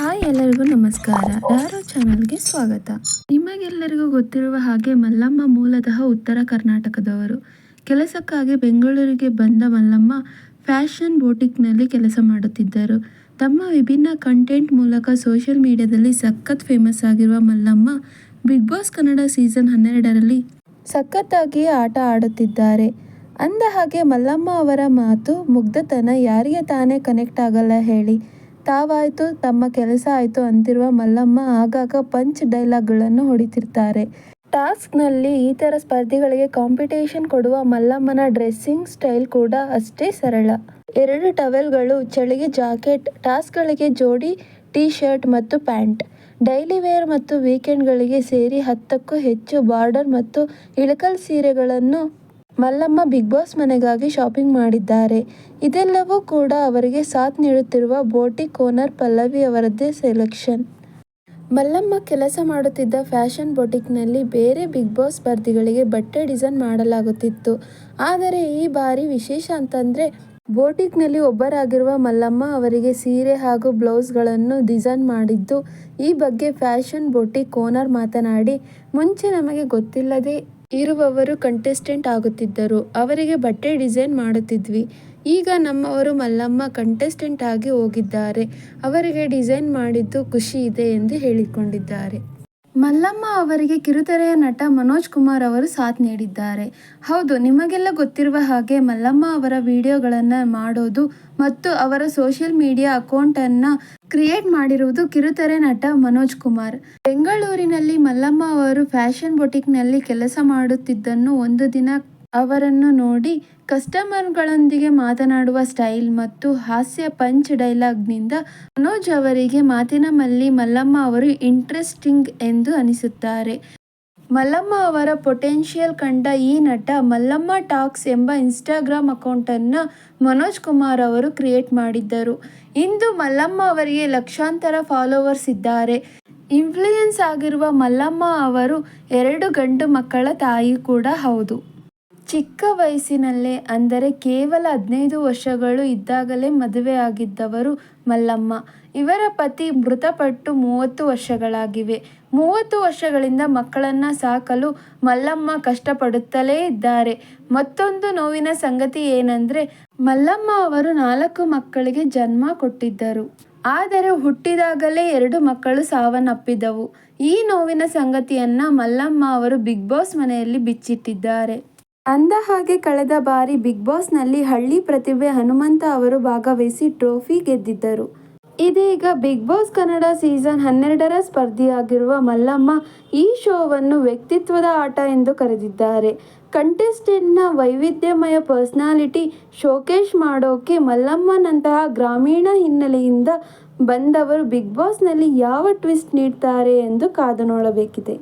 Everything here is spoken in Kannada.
ಹಾಯ್ ಎಲ್ಲರಿಗೂ ನಮಸ್ಕಾರ. ಯಾರೋ ಚಾನಲ್ಗೆ ಸ್ವಾಗತ. ನಿಮಗೆಲ್ಲರಿಗೂ ಗೊತ್ತಿರುವ ಹಾಗೆ ಮಲ್ಲಮ್ಮ ಮೂಲತಃ ಉತ್ತರ ಕರ್ನಾಟಕದವರು. ಕೆಲಸಕ್ಕಾಗಿ ಬೆಂಗಳೂರಿಗೆ ಬಂದ ಮಲ್ಲಮ್ಮ ಫ್ಯಾಷನ್ ಬೋಟಿಕ್ನಲ್ಲಿ ಕೆಲಸ ಮಾಡುತ್ತಿದ್ದರು. ತಮ್ಮ ವಿಭಿನ್ನ ಕಂಟೆಂಟ್ ಮೂಲಕ ಸೋಷಿಯಲ್ ಮೀಡಿಯಾದಲ್ಲಿ ಸಖತ್ ಫೇಮಸ್ ಆಗಿರುವ Mallamma big boss Kannada season ಹನ್ನೆರಡರಲ್ಲಿ ಸಖತ್ತಾಗಿಯೇ ಆಟ ಆಡುತ್ತಿದ್ದಾರೆ. ಅಂದ ಹಾಗೆ ಮಲ್ಲಮ್ಮ ಅವರ ಮಾತು ಮುಗ್ಧತನ ಯಾರಿಗೆ ತಾನೇ ಕನೆಕ್ಟ್ ಆಗಲ್ಲ ಹೇಳಿ. ತಾವಾಯ್ತು, ತಮ್ಮ ಕೆಲಸ ಆಯ್ತು ಅಂತಿರುವ ಮಲ್ಲಮ್ಮ ಆಗಾಗ ಪಂಚ್ ಡೈಲಾಗ್ಗಳನ್ನು ಹೊಡಿತಿರ್ತಾರೆ. ಟಾಸ್ಕ್ನಲ್ಲಿ ಈ ಥರ ಸ್ಪರ್ಧಿಗಳಿಗೆ ಕಾಂಪಿಟೇಷನ್ ಕೊಡುವ ಮಲ್ಲಮ್ಮನ ಡ್ರೆಸ್ಸಿಂಗ್ ಸ್ಟೈಲ್ ಕೂಡ ಅಷ್ಟೇ ಸರಳ. ಎರಡು ಟವೆಲ್ಗಳು, ಚಳಿಗೆ ಜಾಕೆಟ್, ಟಾಸ್ಕ್ಗಳಿಗೆ ಜೋಡಿ ಟೀ ಶರ್ಟ್ ಮತ್ತು ಪ್ಯಾಂಟ್. ಡೈಲಿ ವೇರ್ ಮತ್ತು ವೀಕೆಂಡ್ಗಳಿಗೆ ಸೇರಿ ಹತ್ತಕ್ಕೂ ಹೆಚ್ಚು ಬಾರ್ಡರ್ ಮತ್ತು ಇಳಕಲ್ ಸೀರೆಗಳನ್ನು ಮಲ್ಲಮ್ಮ ಬಿಗ್ ಬಾಸ್ ಮನೆಗಾಗಿ ಶಾಪಿಂಗ್ ಮಾಡಿದ್ದಾರೆ. ಇದೆಲ್ಲವೂ ಕೂಡ ಅವರಿಗೆ ಸಾಥ್ ನೀಡುತ್ತಿರುವ ಬೋಟಿಕ್ ಓನರ್ ಪಲ್ಲವಿ ಅವರದ್ದೇ ಸೆಲೆಕ್ಷನ್. ಮಲ್ಲಮ್ಮ ಕೆಲಸ ಮಾಡುತ್ತಿದ್ದ ಫ್ಯಾಷನ್ ಬೊಟಿಕ್ನಲ್ಲಿ ಬೇರೆ ಬಿಗ್ ಬಾಸ್ ಸ್ಪರ್ಧಿಗಳಿಗೆ ಬಟ್ಟೆ ಡಿಸೈನ್ ಮಾಡಲಾಗುತ್ತಿತ್ತು. ಆದರೆ ಈ ಬಾರಿ ವಿಶೇಷ ಅಂತಂದರೆ ಬೋಟಿಕ್ನಲ್ಲಿ ಒಬ್ಬರಾಗಿರುವ ಮಲ್ಲಮ್ಮ ಅವರಿಗೆ ಸೀರೆ ಹಾಗೂ ಬ್ಲೌಸ್ಗಳನ್ನು ಡಿಸೈನ್ ಮಾಡಿದ್ದು. ಈ ಬಗ್ಗೆ ಫ್ಯಾಷನ್ ಬೊಟಿಕ್ ಓನರ್ ಮಾತನಾಡಿ, ಮುಂಚೆ ನಮಗೆ ಗೊತ್ತಿಲ್ಲದೆ ಇರುವವರು ಕಂಟೆಸ್ಟೆಂಟ್ ಆಗುತ್ತಿದ್ದರು. ಅವರಿಗೆ ಬಟ್ಟೆ ಡಿಸೈನ್ ಮಾಡುತ್ತಿದ್ವಿ. ಈಗ ನಮ್ಮವರು ಮಲ್ಲಮ್ಮ ಕಂಟೆಸ್ಟೆಂಟ್ ಆಗಿ ಹೋಗಿದ್ದಾರೆ. ಅವರಿಗೆ ಡಿಸೈನ್ ಮಾಡಿದ್ದು ಖುಷಿ ಇದೆ ಎಂದು ಹೇಳಿಕೊಂಡಿದ್ದಾರೆ. ಮಲ್ಲಮ್ಮ ಅವರಿಗೆ ಕಿರುತೆರೆಯ ನಟ ಮನೋಜ್ ಕುಮಾರ್ ಅವರು ಸಾಥ್ ನೀಡಿದ್ದಾರೆ. ಹೌದು, ನಿಮಗೆಲ್ಲ ಗೊತ್ತಿರುವ ಹಾಗೆ ಮಲ್ಲಮ್ಮ ಅವರ ವಿಡಿಯೋಗಳನ್ನು ಮಾಡೋದು ಮತ್ತು ಅವರ ಸೋಷಿಯಲ್ ಮೀಡಿಯಾ ಅಕೌಂಟನ್ನು ಕ್ರಿಯೇಟ್ ಮಾಡಿರುವುದು ಕಿರುತೆರೆ ನಟ ಮನೋಜ್ ಕುಮಾರ್. ಬೆಂಗಳೂರಿನಲ್ಲಿ ಮಲ್ಲಮ್ಮ ಅವರು ಫ್ಯಾಷನ್ ಬೊಟಿಕ್ನಲ್ಲಿ ಕೆಲಸ ಮಾಡುತ್ತಿದ್ದನ್ನು ಒಂದು ದಿನ ಅವರನ್ನು ನೋಡಿ ಕಸ್ಟಮರ್ಗಳೊಂದಿಗೆ ಮಾತನಾಡುವ ಸ್ಟೈಲ್ ಮತ್ತು ಹಾಸ್ಯ ಪಂಚ್ ಡೈಲಾಗ್ನಿಂದ ಮನೋಜ್ ಅವರಿಗೆ ಮಾತಿನ ಮಲ್ಲಿ ಮಲ್ಲಮ್ಮ ಅವರು ಇಂಟ್ರೆಸ್ಟಿಂಗ್ ಎಂದು ಅನಿಸುತ್ತಾರೆ. ಮಲ್ಲಮ್ಮ ಅವರ ಪೊಟೆನ್ಷಿಯಲ್ ಕಂಡ ಈ ನಟ ಮಲ್ಲಮ್ಮ ಟಾಕ್ಸ್ ಎಂಬ ಇನ್ಸ್ಟಾಗ್ರಾಮ್ ಅಕೌಂಟನ್ನು ಮನೋಜ್ ಕುಮಾರ್ ಅವರು ಕ್ರಿಯೇಟ್ ಮಾಡಿದ್ದರು. ಇಂದು ಮಲ್ಲಮ್ಮ ಅವರಿಗೆ ಲಕ್ಷಾಂತರ ಫಾಲೋವರ್ಸ್ ಇದ್ದಾರೆ. ಇನ್ಫ್ಲೂಯೆನ್ಸ್ ಆಗಿರುವ ಮಲ್ಲಮ್ಮ ಅವರು ಎರಡು ಗಂಡು ಮಕ್ಕಳ ತಾಯಿ ಕೂಡ ಹೌದು. ಚಿಕ್ಕ ವಯಸ್ಸಿನಲ್ಲೇ, ಅಂದರೆ ಕೇವಲ ಹದಿನೈದು ವರ್ಷಗಳು ಇದ್ದಾಗಲೇ ಮದುವೆಯಾಗಿದ್ದವರು ಮಲ್ಲಮ್ಮ. ಇವರ ಪತಿ ಮೃತಪಟ್ಟು ಮೂವತ್ತು ವರ್ಷಗಳಾಗಿವೆ. ಮೂವತ್ತು ವರ್ಷಗಳಿಂದ ಮಕ್ಕಳನ್ನು ಸಾಕಲು ಮಲ್ಲಮ್ಮ ಕಷ್ಟಪಡುತ್ತಲೇ ಇದ್ದಾರೆ. ಮತ್ತೊಂದು ನೋವಿನ ಸಂಗತಿ ಏನಂದರೆ, ಮಲ್ಲಮ್ಮ ಅವರು ನಾಲ್ಕು ಮಕ್ಕಳಿಗೆ ಜನ್ಮ ಕೊಟ್ಟಿದ್ದರು. ಆದರೆ ಹುಟ್ಟಿದಾಗಲೇ ಎರಡು ಮಕ್ಕಳು ಸಾವನ್ನಪ್ಪಿದವು. ಈ ನೋವಿನ ಸಂಗತಿಯನ್ನು ಮಲ್ಲಮ್ಮ ಅವರು ಬಿಗ್ ಬಾಸ್ ಮನೆಯಲ್ಲಿ ಬಿಚ್ಚಿಟ್ಟಿದ್ದಾರೆ. ಅಂದ ಹಾಗೆ ಕಳೆದ ಬಾರಿ ಬಿಗ್ ಬಾಸ್ನಲ್ಲಿ ಹಳ್ಳಿ ಪ್ರತಿಭೆ ಹನುಮಂತ ಅವರು ಭಾಗವಹಿಸಿ ಟ್ರೋಫಿ ಗೆದ್ದಿದ್ದರು. ಇದೀಗ ಬಿಗ್ ಬಾಸ್ ಕನ್ನಡ ಸೀಸನ್ ಹನ್ನೆರಡರ ಸ್ಪರ್ಧಿಯಾಗಿರುವ ಮಲ್ಲಮ್ಮ ಈ ಶೋವನ್ನು ವ್ಯಕ್ತಿತ್ವದ ಆಟ ಎಂದು ಕರೆದಿದ್ದಾರೆ. ಕಂಟೆಸ್ಟೆಂಟ್ನ ವೈವಿಧ್ಯಮಯ ಪರ್ಸ್ನಾಲಿಟಿ ಶೋಕೇಶ್ ಮಾಡೋಕೆ ಮಲ್ಲಮ್ಮನಂತಹ ಗ್ರಾಮೀಣ ಹಿನ್ನೆಲೆಯಿಂದ ಬಂದವರು ಬಿಗ್ ಬಾಸ್ನಲ್ಲಿ ಯಾವ ಟ್ವಿಸ್ಟ್ ನೀಡ್ತಾರೆ ಎಂದು ಕಾದು ನೋಡಬೇಕಿದೆ.